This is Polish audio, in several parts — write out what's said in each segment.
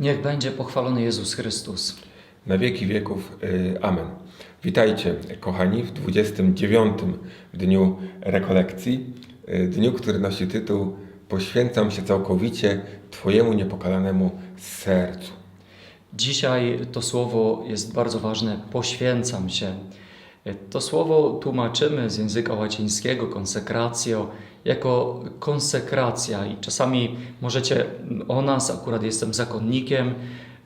Niech będzie pochwalony Jezus Chrystus. Na wieki wieków. y, Amen. Witajcie, kochani, w 29. dniu rekolekcji, y, dniu, który nosi tytuł Poświęcam się całkowicie Twojemu niepokalanemu sercu. Dzisiaj to słowo jest bardzo ważne. Poświęcam się. To słowo tłumaczymy z języka łacińskiego konsekratio jako konsekracja i czasami możecie o nas, akurat jestem zakonnikiem,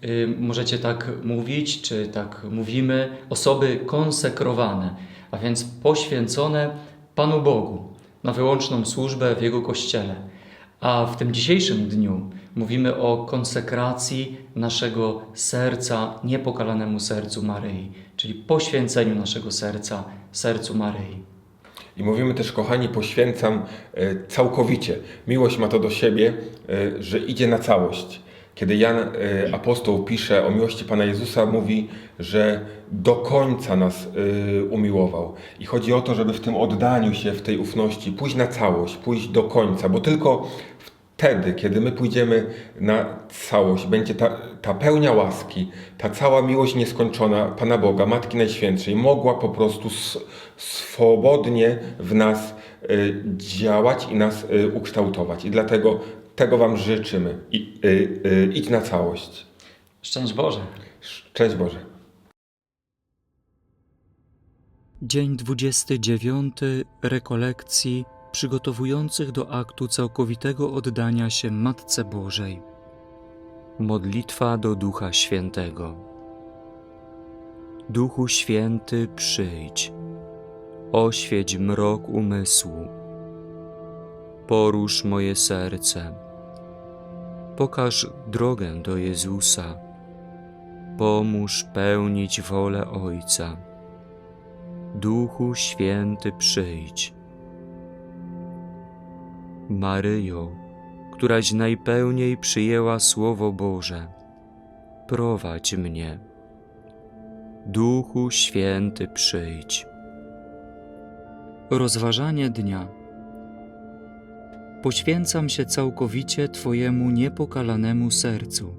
y, możecie tak mówić, czy tak mówimy, osoby konsekrowane, a więc poświęcone Panu Bogu na wyłączną służbę w Jego Kościele. A w tym dzisiejszym dniu mówimy o konsekracji naszego serca niepokalanemu sercu Maryi, czyli poświęceniu naszego serca sercu Maryi. I mówimy też, kochani, poświęcam y, całkowicie. Miłość ma to do siebie, y, że idzie na całość. Kiedy Jan y, apostoł pisze o miłości Pana Jezusa, mówi, że do końca nas umiłował. I chodzi o to, żeby w tym oddaniu się, w tej ufności pójść na całość, pójść do końca, bo tylko wtedy, kiedy my pójdziemy na całość, będzie ta, ta pełnia łaski, ta cała miłość nieskończona Pana Boga, Matki Najświętszej, mogła po prostu swobodnie w nas y, działać i nas y, ukształtować. I dlatego tego Wam życzymy. I, y, y, idź na całość. Szczęść Boże! Cześć Boże. Dzień 29 rekolekcji przygotowujących do aktu całkowitego oddania się Matce Bożej. Modlitwa do Ducha Świętego. Duchu Święty, przyjdź. Oświeć mrok umysłu. Porusz moje serce. Pokaż drogę do Jezusa. Pomóż pełnić wolę Ojca. Duchu Święty przyjdź. Maryjo, któraś najpełniej przyjęła Słowo Boże, prowadź mnie. Duchu Święty przyjdź. Rozważanie dnia. Poświęcam się całkowicie Twojemu niepokalanemu sercu.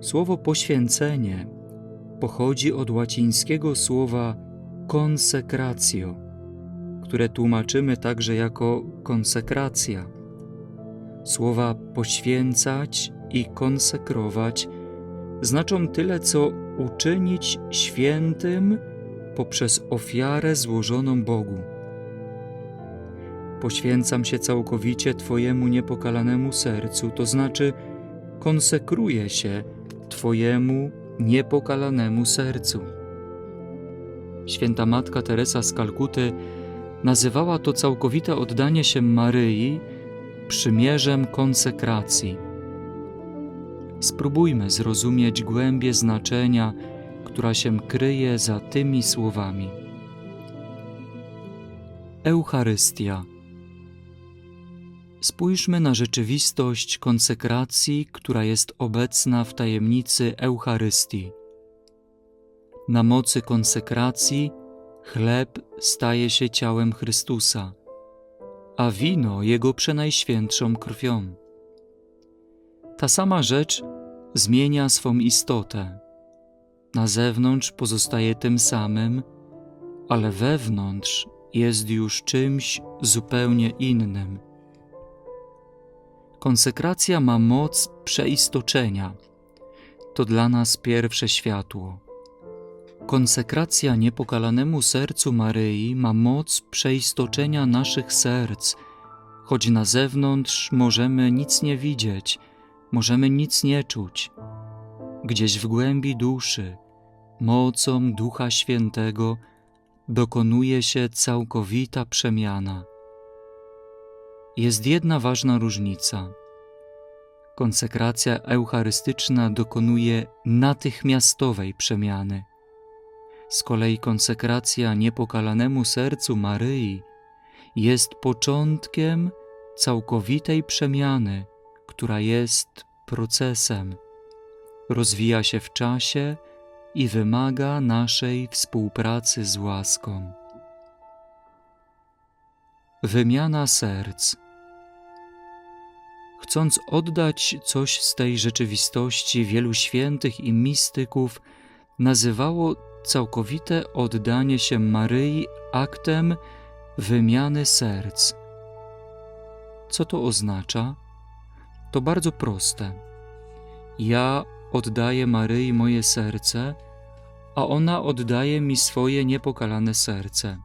Słowo poświęcenie pochodzi od łacińskiego słowa consecratio, które tłumaczymy także jako konsekracja. Słowa poświęcać i konsekrować znaczą tyle, co uczynić świętym poprzez ofiarę złożoną Bogu. Poświęcam się całkowicie Twojemu niepokalanemu sercu, to znaczy konsekruję się Twojemu niepokalanemu sercu. Święta Matka Teresa z Kalkuty nazywała to całkowite oddanie się Maryi przymierzem konsekracji. Spróbujmy zrozumieć głębię znaczenia, która się kryje za tymi słowami. Eucharystia. Spójrzmy na rzeczywistość konsekracji, która jest obecna w tajemnicy Eucharystii. Na mocy konsekracji chleb staje się ciałem Chrystusa, a wino Jego przenajświętszą krwią. Ta sama rzecz zmienia swą istotę. Na zewnątrz pozostaje tym samym, ale wewnątrz jest już czymś zupełnie innym. Konsekracja ma moc przeistoczenia. To dla nas pierwsze światło. Konsekracja niepokalanemu sercu Maryi ma moc przeistoczenia naszych serc, choć na zewnątrz możemy nic nie widzieć, możemy nic nie czuć. Gdzieś w głębi duszy, mocą Ducha Świętego, dokonuje się całkowita przemiana. Jest jedna ważna różnica. Konsekracja eucharystyczna dokonuje natychmiastowej przemiany. Z kolei konsekracja niepokalanemu sercu Maryi jest początkiem całkowitej przemiany, która jest procesem, rozwija się w czasie i wymaga naszej współpracy z łaską. Wymiana serc. chcąc oddać coś z tej rzeczywistości, wielu świętych i mistyków nazywało całkowite oddanie się Maryi aktem wymiany serc. Co to oznacza? To bardzo proste. Ja oddaję Maryi moje serce, a ona oddaje mi swoje niepokalane serce.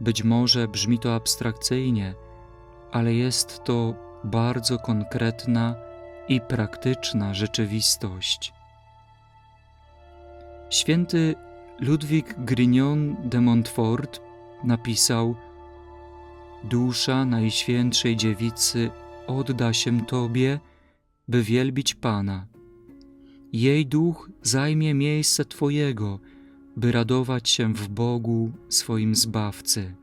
Być może brzmi to abstrakcyjnie, ale jest to bardzo konkretna i praktyczna rzeczywistość. Święty Ludwik Grignon de Montfort napisał: Dusza Najświętszej Dziewicy odda się Tobie, by wielbić Pana. Jej duch zajmie miejsce Twojego, by radować się w Bogu, swoim Zbawcy.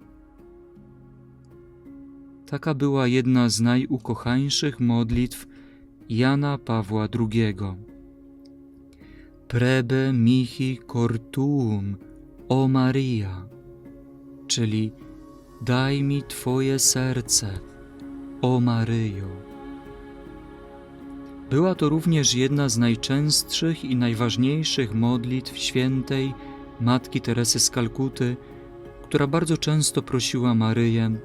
Taka była jedna z najukochańszych modlitw Jana Pawła II. Prebe mihi cortuum, o Maria, czyli daj mi Twoje serce, o Maryjo. Była to również jedna z najczęstszych i najważniejszych modlitw świętej Matki Teresy z Kalkuty, która bardzo często prosiła Maryję: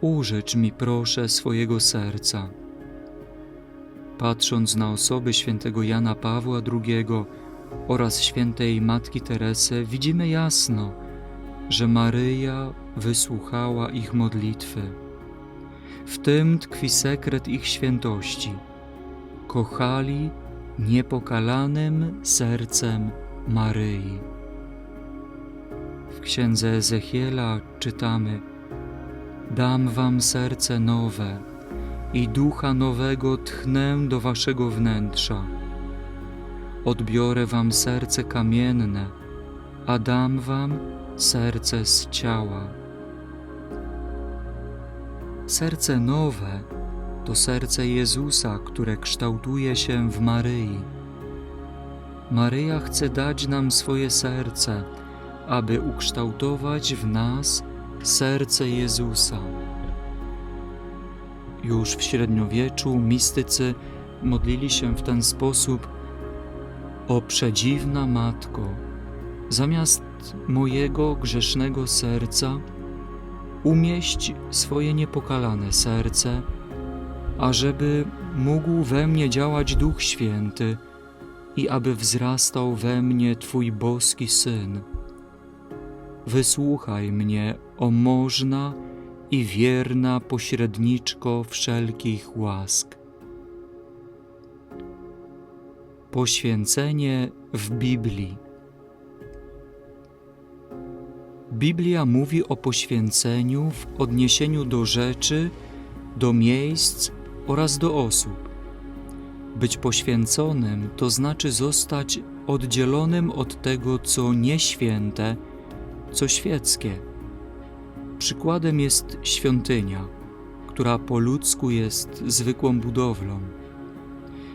Użycz mi proszę swojego serca. Patrząc na osoby świętego Jana Pawła II oraz świętej Matki Teresy, widzimy jasno, że Maryja wysłuchała ich modlitwy. W tym tkwi sekret ich świętości. Kochali niepokalanym sercem Maryi. W księdze Ezechiela czytamy: Dam wam serce nowe i ducha nowego tchnę do waszego wnętrza. Odbiorę wam serce kamienne, a dam wam serce z ciała. Serce nowe to serce Jezusa, które kształtuje się w Maryi. Maryja chce dać nam swoje serce, aby ukształtować w nas serce Jezusa. Już w średniowieczu mistycy modlili się w ten sposób: O przedziwna Matko, zamiast mojego grzesznego serca, umieść swoje niepokalane serce, ażeby mógł we mnie działać Duch Święty i aby wzrastał we mnie Twój boski Syn. Wysłuchaj mnie, o można i wierna pośredniczko wszelkich łask. Poświęcenie w Biblii. Biblia mówi o poświęceniu w odniesieniu do rzeczy, do miejsc oraz do osób. Być poświęconym to znaczy zostać oddzielonym od tego, co nieświęte, co świeckie. Przykładem jest świątynia, która po ludzku jest zwykłą budowlą.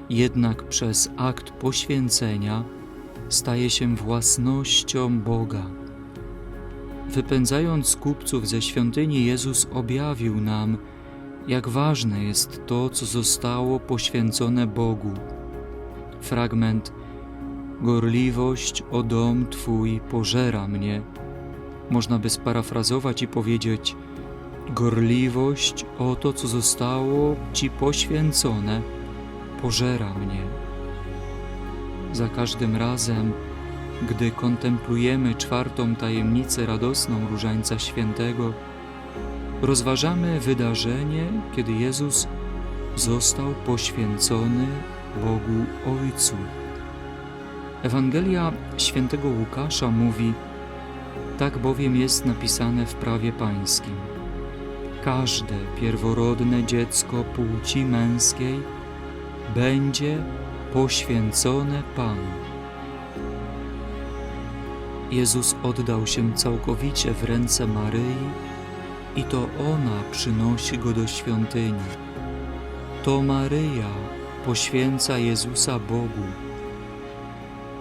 Jednak przez akt poświęcenia staje się własnością Boga. Wypędzając kupców ze świątyni, Jezus objawił nam, jak ważne jest to, co zostało poświęcone Bogu. Fragment Gorliwość o dom Twój pożera mnie. Można by sparafrazować i powiedzieć: Gorliwość o to, co zostało Ci poświęcone, pożera mnie. Za każdym razem, gdy kontemplujemy czwartą tajemnicę radosną Różańca Świętego, rozważamy wydarzenie, kiedy Jezus został poświęcony Bogu Ojcu. Ewangelia świętego Łukasza mówi: Tak bowiem jest napisane w prawie pańskim. Każde pierworodne dziecko płci męskiej będzie poświęcone Panu. Jezus oddał się całkowicie w ręce Maryi i to ona przynosi go do świątyni. To Maryja poświęca Jezusa Bogu.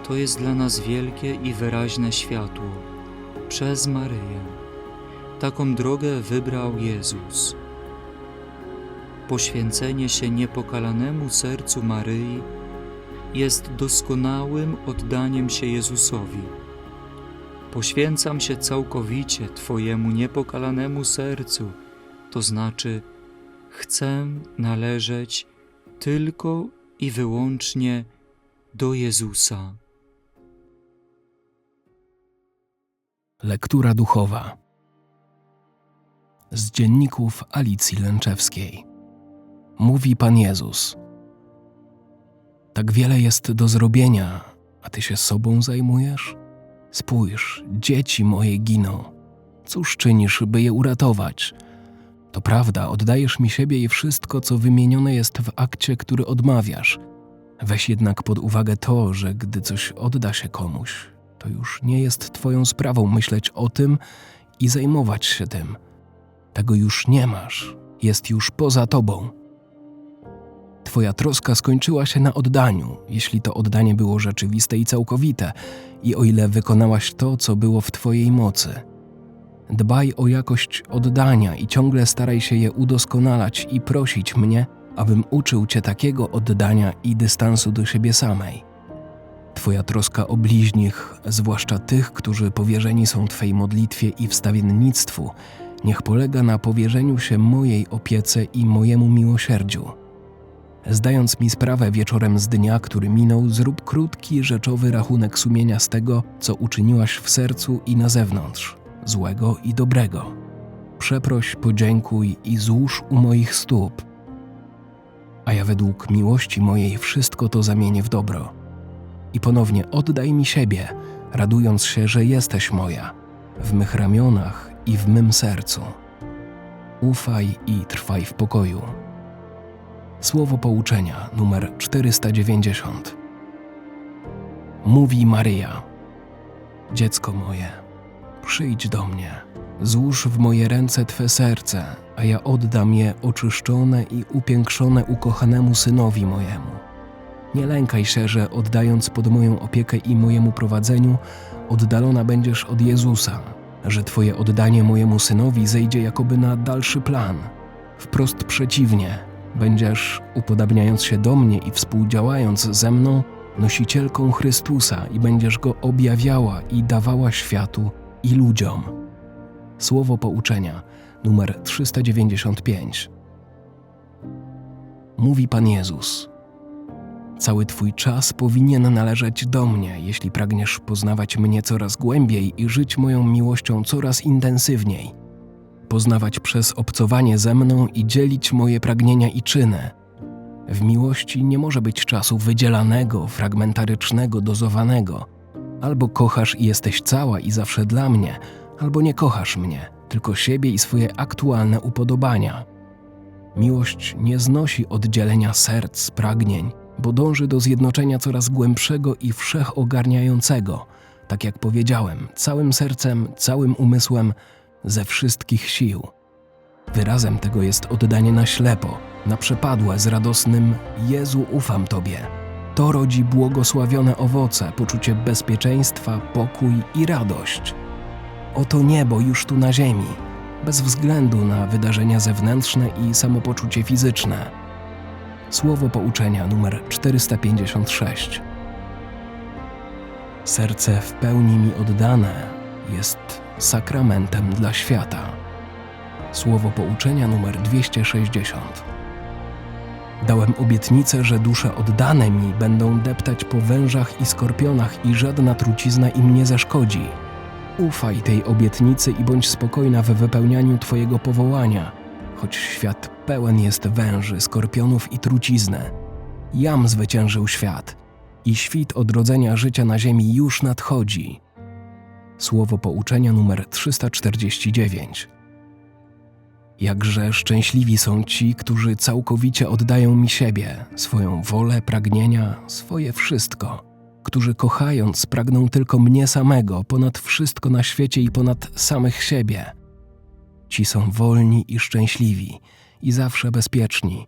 To jest dla nas wielkie i wyraźne światło przez Maryję. Taką drogę wybrał Jezus. poświęcenie się niepokalanemu sercu Maryi jest doskonałym oddaniem się Jezusowi. Poświęcam się całkowicie Twojemu niepokalanemu sercu, to znaczy chcę należeć tylko i wyłącznie do Jezusa. Lektura duchowa z dzienników Alicji Lęczewskiej. Mówi Pan Jezus: Tak wiele jest do zrobienia, a ty się sobą zajmujesz? Spójrz, dzieci moje giną. Cóż czynisz, by je uratować? To prawda, oddajesz mi siebie i wszystko, co wymienione jest w akcie, który odmawiasz. Weź jednak pod uwagę to, że gdy coś odda się komuś, to już nie jest Twoją sprawą myśleć o tym i zajmować się tym. Tego już nie masz, jest już poza Tobą. Twoja troska skończyła się na oddaniu, jeśli to oddanie było rzeczywiste i całkowite, i o ile wykonałaś to, co było w Twojej mocy. Dbaj o jakość oddania i ciągle staraj się je udoskonalać i prosić mnie, abym uczył Cię takiego oddania i dystansu do siebie samej. Twoja troska o bliźnich, zwłaszcza tych, którzy powierzeni są Twej modlitwie i wstawiennictwu, niech polega na powierzeniu się mojej opiece i mojemu miłosierdziu. Zdając mi sprawę wieczorem z dnia, który minął, zrób krótki, rzeczowy rachunek sumienia z tego, co uczyniłaś w sercu i na zewnątrz, złego i dobrego. Przeproś, podziękuj i złóż u moich stóp. A ja według miłości mojej wszystko to zamienię w dobro i ponownie oddaj mi siebie, radując się, że jesteś moja, w mych ramionach i w mym sercu. Ufaj i trwaj w pokoju. Słowo pouczenia numer 490. Mówi Maryja: Dziecko moje, przyjdź do mnie. Złóż w moje ręce Twe serce, a ja oddam je oczyszczone i upiększone ukochanemu synowi mojemu. Nie lękaj się, że oddając pod moją opiekę i mojemu prowadzeniu, oddalona będziesz od Jezusa, że Twoje oddanie mojemu synowi zejdzie jakoby na dalszy plan. Wprost przeciwnie, będziesz, upodabniając się do mnie i współdziałając ze mną, nosicielką Chrystusa i będziesz go objawiała i dawała światu i ludziom. Słowo pouczenia, numer 395. Mówi Pan Jezus. Cały Twój czas powinien należeć do mnie, jeśli pragniesz poznawać mnie coraz głębiej i żyć moją miłością coraz intensywniej. Poznawać przez obcowanie ze mną i dzielić moje pragnienia i czyny. W miłości nie może być czasu wydzielanego, fragmentarycznego, dozowanego. Albo kochasz i jesteś cała i zawsze dla mnie, albo nie kochasz mnie, tylko siebie i swoje aktualne upodobania. Miłość nie znosi oddzielenia serc, pragnień, bo dąży do zjednoczenia coraz głębszego i wszechogarniającego, tak jak powiedziałem, całym sercem, całym umysłem, ze wszystkich sił. Wyrazem tego jest oddanie na ślepo, na przepadłe z radosnym Jezu ufam Tobie. To rodzi błogosławione owoce, poczucie bezpieczeństwa, pokój i radość. Oto niebo już tu na ziemi, bez względu na wydarzenia zewnętrzne i samopoczucie fizyczne. Słowo pouczenia numer 456. Serce w pełni mi oddane jest sakramentem dla świata. Słowo pouczenia numer 260. Dałem obietnicę, że dusze oddane mi będą deptać po wężach i skorpionach i żadna trucizna im nie zaszkodzi. Ufaj tej obietnicy i bądź spokojna w wypełnianiu Twojego powołania, choć świat pełen jest węży, skorpionów i trucizny. Jam zwyciężył świat i świt odrodzenia życia na ziemi już nadchodzi. Słowo pouczenia numer 349. Jakże szczęśliwi są ci, którzy całkowicie oddają mi siebie, swoją wolę, pragnienia, swoje wszystko, którzy kochając pragną tylko mnie samego, ponad wszystko na świecie i ponad samych siebie. Ci są wolni i szczęśliwi i zawsze bezpieczni.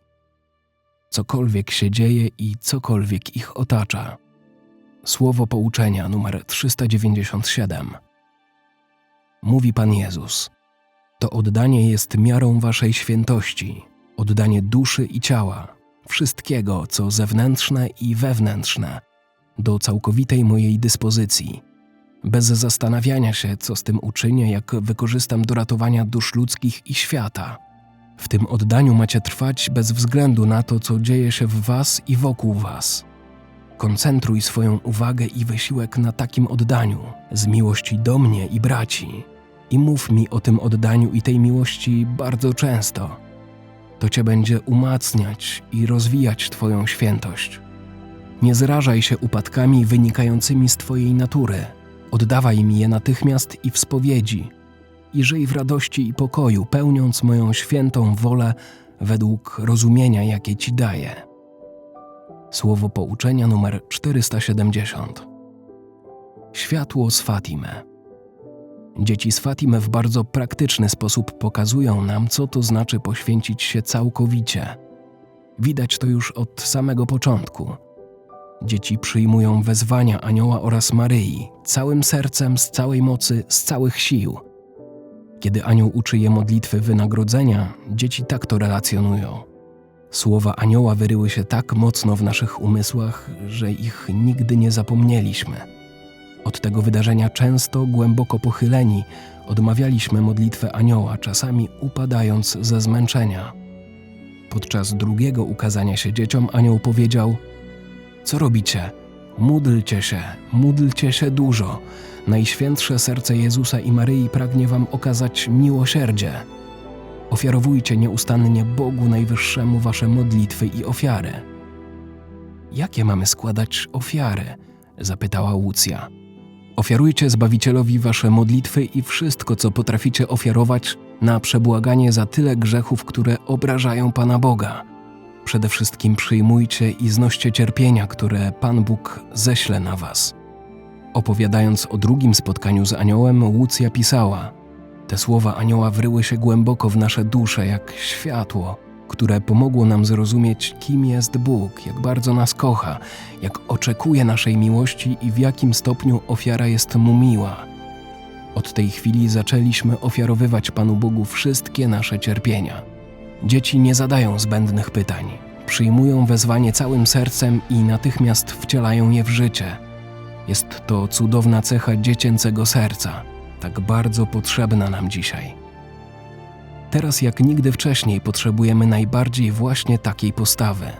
Cokolwiek się dzieje i cokolwiek ich otacza. Słowo pouczenia numer 397. Mówi Pan Jezus: To oddanie jest miarą waszej świętości. oddanie duszy i ciała, wszystkiego, co zewnętrzne i wewnętrzne, do całkowitej mojej dyspozycji, bez zastanawiania się, co z tym uczynię, jak wykorzystam do ratowania dusz ludzkich i świata. W tym oddaniu macie trwać bez względu na to, co dzieje się w Was i wokół Was. Koncentruj swoją uwagę i wysiłek na takim oddaniu, z miłości do mnie i braci. I mów mi o tym oddaniu i tej miłości bardzo często. To Cię będzie umacniać i rozwijać Twoją świętość. Nie zrażaj się upadkami wynikającymi z Twojej natury. Oddawaj mi je natychmiast i w spowiedzi. I żyj w radości i pokoju, pełniąc moją świętą wolę według rozumienia, jakie Ci daję. Słowo pouczenia numer 470. Światło z Fatime. Dzieci z Fatime w bardzo praktyczny sposób pokazują nam, co to znaczy poświęcić się całkowicie. Widać to już od samego początku. Dzieci przyjmują wezwania Anioła oraz Maryi całym sercem, z całej mocy, z całych sił. Kiedy Anioł uczy je modlitwy wynagrodzenia, dzieci tak to relacjonują. Słowa Anioła wyryły się tak mocno w naszych umysłach, że ich nigdy nie zapomnieliśmy. Od tego wydarzenia często, głęboko pochyleni, odmawialiśmy modlitwę Anioła, czasami upadając ze zmęczenia. Podczas drugiego ukazania się dzieciom Anioł powiedział: Co robicie? Módlcie się, módlcie się dużo. Najświętsze serce Jezusa i Maryi pragnie Wam okazać miłosierdzie. Ofiarowujcie nieustannie Bogu Najwyższemu Wasze modlitwy i ofiary. Jakie mamy składać ofiary? zapytała Łucja. Ofiarujcie Zbawicielowi Wasze modlitwy i wszystko, co potraficie ofiarować na przebłaganie za tyle grzechów, które obrażają Pana Boga. Przede wszystkim przyjmujcie i znoście cierpienia, które Pan Bóg ześle na Was. Opowiadając o drugim spotkaniu z aniołem, Łucja pisała: Te słowa anioła wryły się głęboko w nasze dusze jak światło, które pomogło nam zrozumieć, kim jest Bóg, jak bardzo nas kocha, jak oczekuje naszej miłości i w jakim stopniu ofiara jest mu miła. Od tej chwili zaczęliśmy ofiarowywać Panu Bogu wszystkie nasze cierpienia. Dzieci nie zadają zbędnych pytań, przyjmują wezwanie całym sercem i natychmiast wcielają je w życie. Jest to cudowna cecha dziecięcego serca, tak bardzo potrzebna nam dzisiaj. Teraz jak nigdy wcześniej potrzebujemy najbardziej właśnie takiej postawy.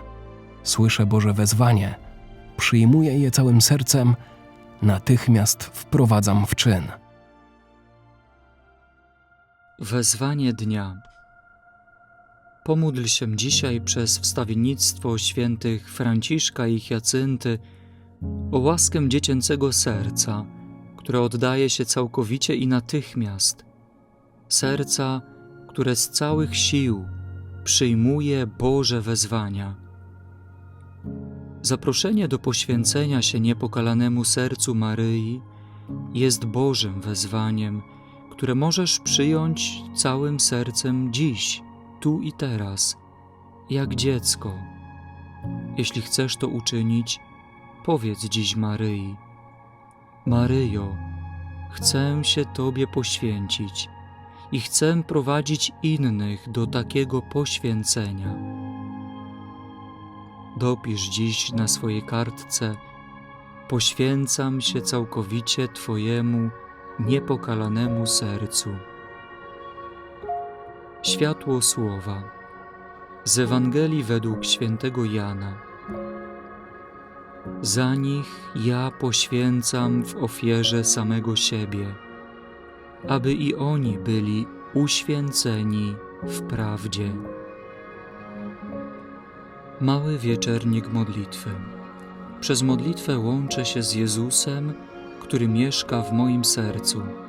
Słyszę Boże wezwanie, przyjmuję je całym sercem, natychmiast wprowadzam w czyn. Wezwanie dnia. Pomódl się dzisiaj przez wstawiennictwo świętych Franciszka i Hiacynty o łaskę dziecięcego serca, które oddaje się całkowicie i natychmiast. Serca, które z całych sił przyjmuje Boże wezwania. Zaproszenie do poświęcenia się niepokalanemu sercu Maryi jest Bożym wezwaniem, które możesz przyjąć całym sercem dziś, tu i teraz, jak dziecko. Jeśli chcesz to uczynić, powiedz dziś Maryi: Maryjo, chcę się Tobie poświęcić i chcę prowadzić innych do takiego poświęcenia. Dopisz dziś na swojej kartce: Poświęcam się całkowicie Twojemu niepokalanemu sercu. Światło Słowa z Ewangelii według świętego Jana. Za nich ja poświęcam w ofierze samego siebie, aby i oni byli uświęceni w prawdzie. Mały wieczernik modlitwy. Przez modlitwę łączę się z Jezusem, który mieszka w moim sercu.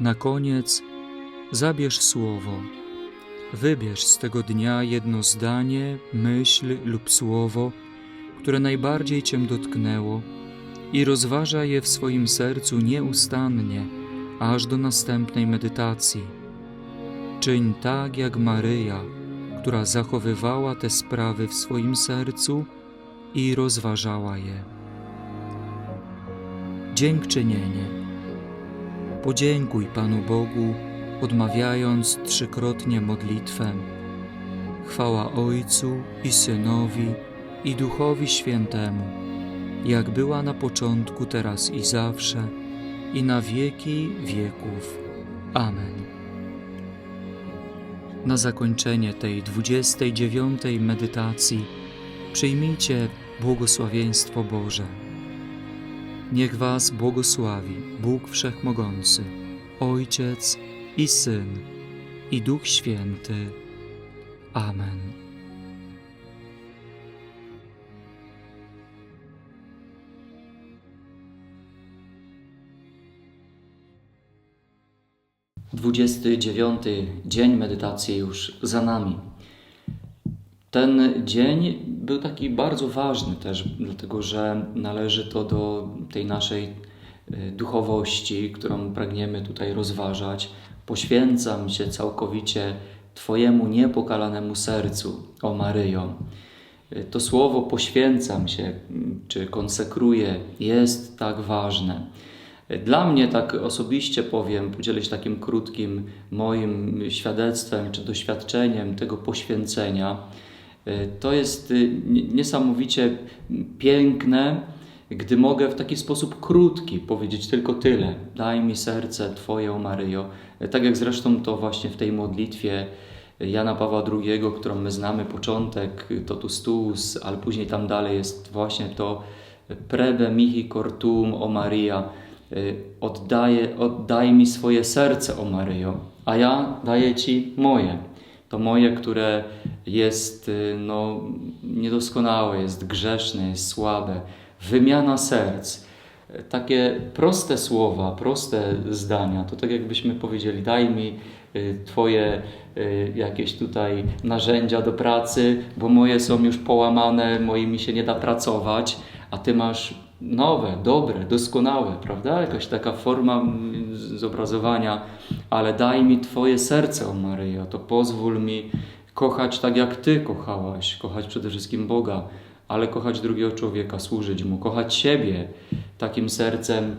Na koniec zabierz słowo. Wybierz z tego dnia jedno zdanie, myśl lub słowo, które najbardziej Cię dotknęło i rozważaj je w swoim sercu nieustannie, aż do następnej medytacji. Czyń tak jak Maryja, która zachowywała te sprawy w swoim sercu i rozważała je. Dziękczynienie. Podziękuj Panu Bogu, odmawiając trzykrotnie modlitwę. Chwała Ojcu i Synowi i Duchowi Świętemu, jak była na początku, teraz i zawsze, i na wieki wieków. Amen. Na zakończenie tej 29. medytacji przyjmijcie błogosławieństwo Boże. Niech Was błogosławi Bóg Wszechmogący, Ojciec i Syn i Duch Święty. Amen. Dwudziesty dziewiąty dzień medytacji już za nami. Ten dzień był taki bardzo ważny też, dlatego że należy to do tej naszej y, duchowości, którą pragniemy tutaj rozważać. Poświęcam się całkowicie Twojemu niepokalanemu sercu, o Maryjo. Y, To słowo poświęcam się, mm, czy konsekruję, jest tak ważne. Dla mnie, tak osobiście powiem, podzielę się takim krótkim moim świadectwem czy doświadczeniem tego poświęcenia. Y, To jest y, nie- niesamowicie piękne, gdy mogę w taki sposób krótki powiedzieć tylko tyle. Daj mi serce Twoje, o Maryjo. Y, Tak jak zresztą to właśnie w tej modlitwie Jana Pawła II, którą my znamy, początek, totus tuus, ale później tam dalej jest właśnie to prebe mihi cortum, o Maria. Y, Oddaję, oddaj mi swoje serce, o Maryjo, a ja daję Ci moje. To moje, które jest y, no, niedoskonałe, jest grzeszne, jest słabe. Wymiana serc. Takie proste słowa, proste zdania, to tak jakbyśmy powiedzieli, daj mi y, Twoje y, jakieś tutaj narzędzia do pracy, bo moje są już połamane, moimi się nie da pracować, a Ty masz nowe, dobre, doskonałe, prawda? Jakaś taka forma mm, zobrazowania, ale daj mi Twoje serce, o Maryjo, to pozwól mi kochać tak, jak Ty kochałaś, kochać przede wszystkim Boga, ale kochać drugiego człowieka, służyć Mu, kochać siebie takim sercem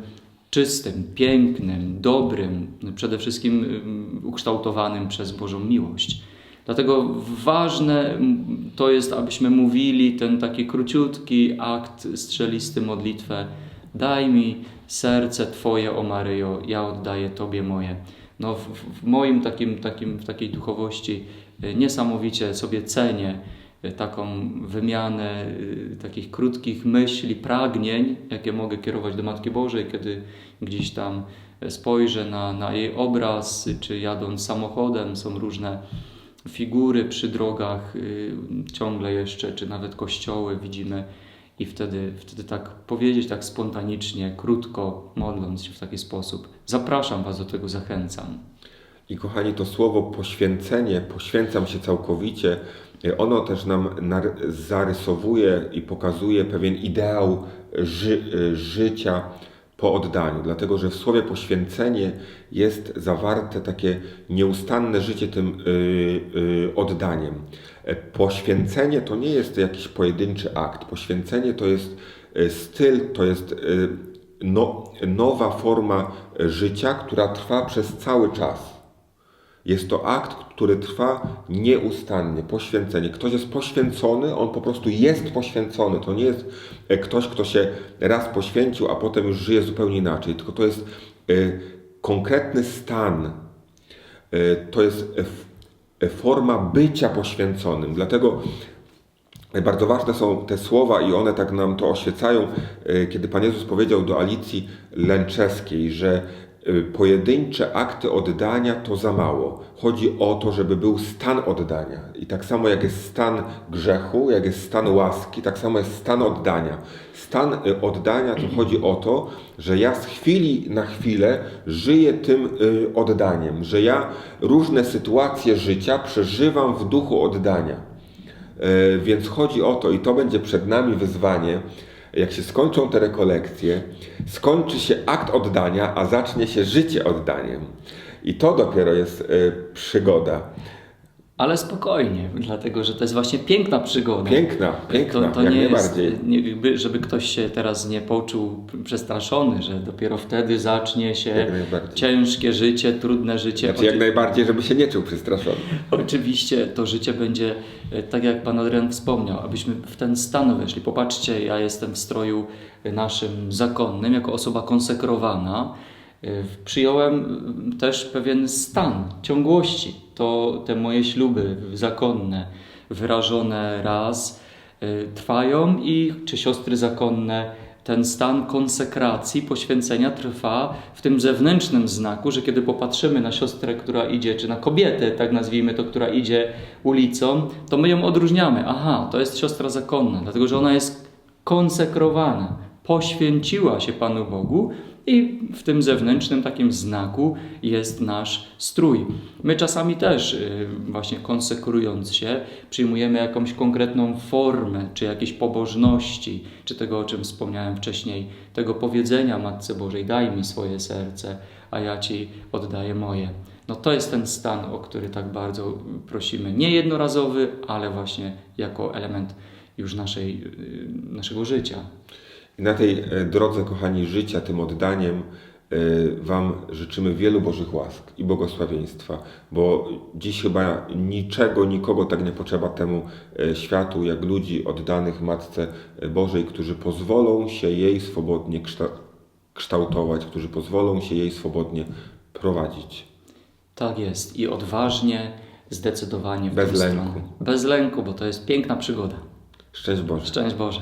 czystym, pięknym, dobrym, przede wszystkim mm, ukształtowanym przez Bożą miłość. Dlatego ważne mm, to jest, abyśmy mówili ten taki króciutki akt strzelisty modlitwę. Daj mi serce Twoje, o Maryjo, ja oddaję Tobie moje. No, w, w moim takim, takim, w takiej duchowości y, niesamowicie sobie cenię y, taką wymianę y, takich krótkich myśli, pragnień, jakie mogę kierować do Matki Bożej, kiedy gdzieś tam spojrzę na, na jej obraz, czy jadąc samochodem, są różne figury przy drogach, ciągle jeszcze, czy nawet kościoły widzimy i wtedy, wtedy tak powiedzieć tak spontanicznie, krótko, modląc się w taki sposób. Zapraszam Was do tego, zachęcam. I kochani, to słowo poświęcenie, poświęcam się całkowicie, ono też nam zarysowuje i pokazuje pewien ideał ży- życia po oddaniu. Dlatego, że w słowie poświęcenie jest zawarte takie nieustanne życie tym y, y, oddaniem. E, Poświęcenie to nie jest jakiś pojedynczy akt. Poświęcenie to jest y, styl, to jest y, no, nowa forma życia, która trwa przez cały czas. Jest to akt, który trwa nieustannie, poświęcenie. Ktoś jest poświęcony, on po prostu jest poświęcony. To nie jest e, ktoś, kto się raz poświęcił, a potem już żyje zupełnie inaczej, tylko to jest e, konkretny stan. E, To jest forma bycia poświęconym. Dlatego bardzo ważne są te słowa i one tak nam to oświecają, kiedy Pan Jezus powiedział do Alicji Lęczeskiej, że pojedyncze akty oddania to za mało. Chodzi o to, żeby był stan oddania. I tak samo jak jest stan grzechu, jak jest stan łaski, tak samo jest stan oddania. Stan y, oddania to chodzi o to, że ja z chwili na chwilę żyję tym y, oddaniem, że ja różne sytuacje życia przeżywam w duchu oddania. Więc chodzi o to, i to będzie przed nami wyzwanie, jak się skończą te rekolekcje, skończy się akt oddania, a zacznie się życie oddaniem. I to dopiero jest e, przygoda. Ale spokojnie, dlatego że to jest właśnie piękna przygoda. Piękna, piękna, to, to jak nie najbardziej. nie, żeby ktoś się teraz nie poczuł przestraszony, że dopiero wtedy zacznie się ciężkie życie, trudne życie. Znaczy jak najbardziej, żeby się nie czuł przestraszony. Oczywiście to życie będzie, e, tak jak Pan Adrian wspomniał, abyśmy w ten stan weszli. Popatrzcie, ja jestem w stroju naszym zakonnym, jako osoba konsekrowana. E, Przyjąłem mm, też pewien stan ciągłości. To te moje śluby zakonne, wyrażone raz, e, trwają i czy siostry zakonne ten stan konsekracji, poświęcenia trwa w tym zewnętrznym znaku, że kiedy popatrzymy na siostrę, która idzie, czy na kobietę, tak nazwijmy to, która idzie ulicą, to my ją odróżniamy. Aha, to jest siostra zakonna, dlatego że ona jest konsekrowana, poświęciła się Panu Bogu i w tym zewnętrznym takim znaku jest nasz strój. My czasami też, y, właśnie konsekrując się, przyjmujemy jakąś konkretną formę, czy jakiejś pobożności, czy tego, o czym wspomniałem wcześniej, tego powiedzenia Matce Bożej: Daj mi swoje serce, a ja Ci oddaję moje. No to jest ten stan, o który tak bardzo prosimy. Nie jednorazowy, ale właśnie jako element już naszej, y, naszego życia. I na tej e, drodze, kochani, życia, tym oddaniem e, Wam życzymy wielu Bożych łask i błogosławieństwa, bo dziś chyba niczego, nikogo tak nie potrzeba temu e, światu, jak ludzi oddanych Matce Bożej, którzy pozwolą się jej swobodnie kszta- kształtować, którzy pozwolą się jej swobodnie prowadzić. Tak jest. I odważnie, zdecydowanie w Bez lęku. stronę. Bez lęku, bo to jest piękna przygoda. Szczęść Boże. Szczęść Boże.